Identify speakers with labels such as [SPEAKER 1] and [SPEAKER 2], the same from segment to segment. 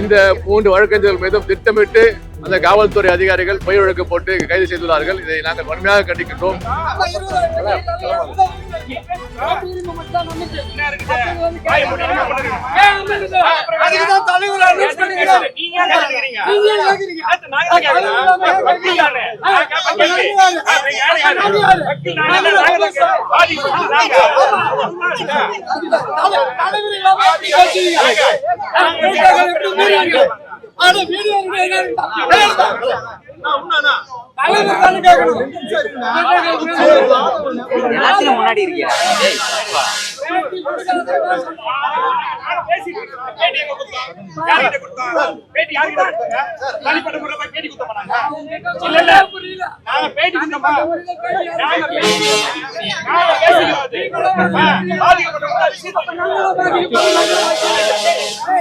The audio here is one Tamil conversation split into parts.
[SPEAKER 1] இந்த மூன்று வழக்கறிஞர்கள் மீதும் திட்டமிட்டு அந்த காவல்துறை அதிகாரிகள் பொய் வழக்கு போட்டு கைது செய்துள்ளார்கள். இதை நாங்கள் வன்மையாக கண்டிக்கின்றோம்.
[SPEAKER 2] அதுக்குதான் தலைவர் announce பண்ணிக்கிறார். தலைவர் இல்லாம எப்படி பேசுவீங்க? மீடியாக்கள் எப்படி மீறியாங்க? ஆனா மீடியாக்கள் என்ன? தலைவர் தானே
[SPEAKER 3] முன்னாடி இருக்கியா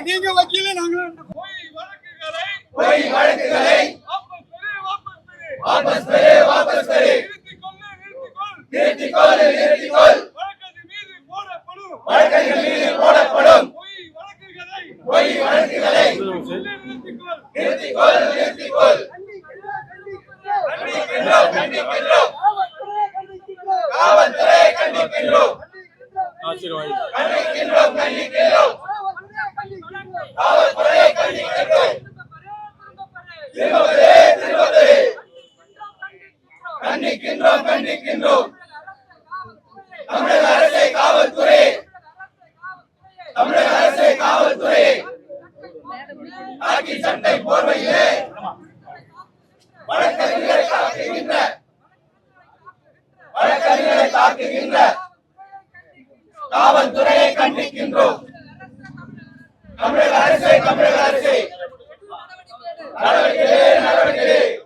[SPEAKER 2] நீங்க வக்கீல நாங்க வாபஸ் பெறு வாபஸ் பெறு. நிறுத்திக்கொள். நிறுத்திக்கொள். வழக்கறிஞர் மீது போடப்படும். பொய் வழக்குகளை. நிறுத்திக்கொள். நிறுத்திக்கொள் கண்டிக்கின்றோம் கண்டிக்கின்றோம். காவல்துறை கண்டிக்கின்றோம். கண்டிக்கின்றோம் கண்டிக்கின்றோம். காவல்துறை கண்டிக்கின்றோம். திரும்பவே திரும்பவே கண்டிக்கின்றோம் கண்டிக்கின்றோம். தமிழக அரசை காவல்துறை. தமிழக அரசை காவல்துறை. காக்கி சட்டை போர்வையிலே வழக்கறிஞரை தாக்குகின்ற வழக்கறிஞரை தாக்குகின்ற காவல்துறையை கண்டிக்கின்றோம். தமிழக அரசை தமிழக அரசை. நடவடிக்கை நடவடிக்கை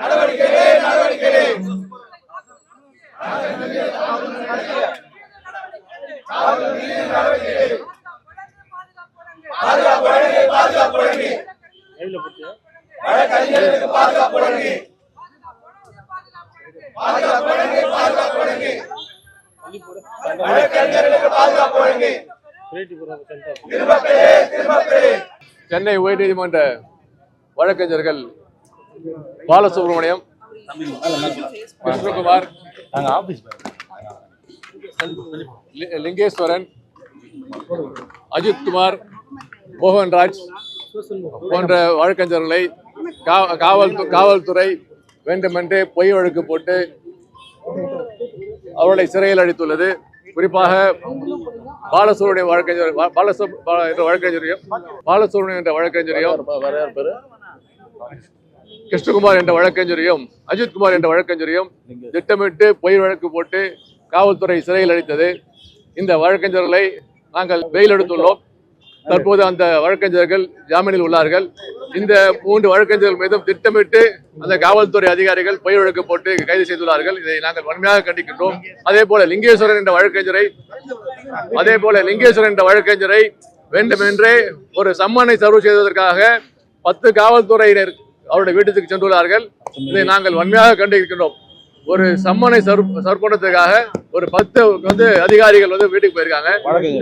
[SPEAKER 2] நடவடிக்கை நடவடிக்கை பாதுகாப்பு வழங்கி பாதுகாப்பு வழங்கி வழக்கறிஞர்களுக்கு பாதுகாப்பு வழங்கி பாதுகாப்பு வழங்கி பாதுகாப்பு வழங்கி வழக்கறிஞர்களுக்கு பாதுகாப்பு வழங்கி திரும்ப பெறு திரும்ப பெறு
[SPEAKER 1] சென்னை உயர்நீதிமன்ற வழக்கறிஞர்கள் பாலசுப்ரமணியம் கிருஷ்ணகுமார் லி- லிங்கேஸ்வரன் அஜித்குமார் மோகன்ராஜ் போன்ற வழக்கறிஞர்களை கா- காவல் காவல்துறை வேண்டுமென்றே பொய் வழக்கு போட்டு அவர்களை சிறையில் அடைத்துள்ளது. குறிப்பாக பாலசூரனுடைய வழக்கறிஞர் பாலசு என்ற வழக்கறிஞரையும் பாலசூரன் என்ற வழக்கறிஞரையும் கிருஷ்ணகுமார் என்ற வழக்கறிஞரையும் அஜித்குமார் என்ற வழக்கறிஞரையும் திட்டமிட்டு பொய் வழக்கு போட்டு காவல்துறை சிறையில் அடைத்தது. இந்த வழக்கறிஞர்களை நாங்கள் வெயில் எடுத்துள்ளோம் தற்போது அந்த வழக்கறிஞர்கள் ஜாமீனில் உள்ளார்கள். இந்த மூன்று வழக்கறிஞர்கள் மீதும் திட்டமிட்டு அந்த காவல்துறை அதிகாரிகள் பொய் வழக்கு போட்டு கைது செய்துள்ளார்கள். இதை நாங்கள் வன்மையாக கண்டிக்கின்றோம். அதே போல லிங்கேஸ்வரன் என்ற வழக்கறிஞரை அதே போல லிங்கேஸ்வரன் என்ற வழக்கறிஞரை வேண்டுமென்றே ஒரு சம்மனை சர்வ் செய்வதற்காக பத்து காவல்துறையினர் அவருடைய வீட்டுக்கு சென்றுள்ளார்கள். இதை நாங்கள் வன்மையாக கண்டிக்கின்றோம். ஒரு சம்மனை சர்வ் பண்றதுக்காக ஒரு பத்து வந்து அதிகாரிகள் வந்து வீட்டுக்கு போயிருக்காங்க.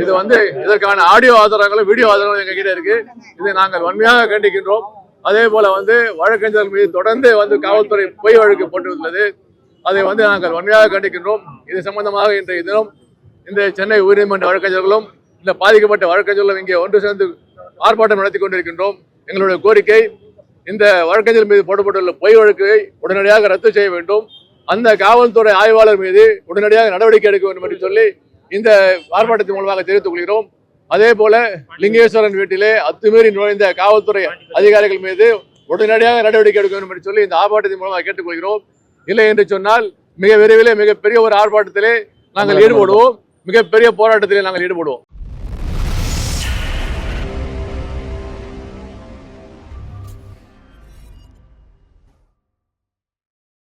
[SPEAKER 1] இது வந்து இதற்கான ஆடியோ ஆதாரங்களும் வீடியோ ஆதாரங்களும் எங்க கிட்ட இருக்கு. இதை நாங்கள் வன்மையாக கண்டிக்கின்றோம் அதே போல வந்து வழக்கறிஞர்கள் மீது தொடர்ந்து வந்து காவல்துறை பொய் வழக்கு போட்டுள்ளது. அதை வந்து நாங்கள் வன்மையாக கண்டிக்கின்றோம். இது சம்பந்தமாக இன்றைய தினம் இந்த சென்னை உயர்நீதிமன்ற வழக்கறிஞர்களும் இந்த பாதிக்கப்பட்ட வழக்கறிஞர்களும் இங்கே ஒன்று சேர்ந்து ஆர்ப்பாட்டம் நடத்தி கொண்டிருக்கின்றோம். எங்களுடைய கோரிக்கை இந்த வழக்கறிஞர் மீது போடப்பட்டுள்ள பொய் வழக்கை உடனடியாக ரத்து செய்ய வேண்டும். அந்த காவல்துறை ஆய்வாளர் மீது உடனடியாக நடவடிக்கை எடுக்க வேண்டும் என்று சொல்லி இந்த ஆர்ப்பாட்டத்தின் மூலமாக தெரிவித்துக் கொள்கிறோம். அதே போல லிங்கேஸ்வரன் வீட்டிலே அத்துமீறி நுழைந்த காவல்துறை அதிகாரிகள் மீது உடனடியாக நடவடிக்கை எடுக்க வேண்டும் என்று சொல்லி இந்த ஆர்ப்பாட்டத்தின் மூலமாக கேட்டுக்கொள்கிறோம். இல்லை என்று சொன்னால் மிக விரைவிலே மிகப்பெரிய ஒரு ஆர்ப்பாட்டத்திலே நாங்கள் ஈடுபடுவோம். மிகப்பெரிய போராட்டத்திலே நாங்கள் ஈடுபடுவோம்.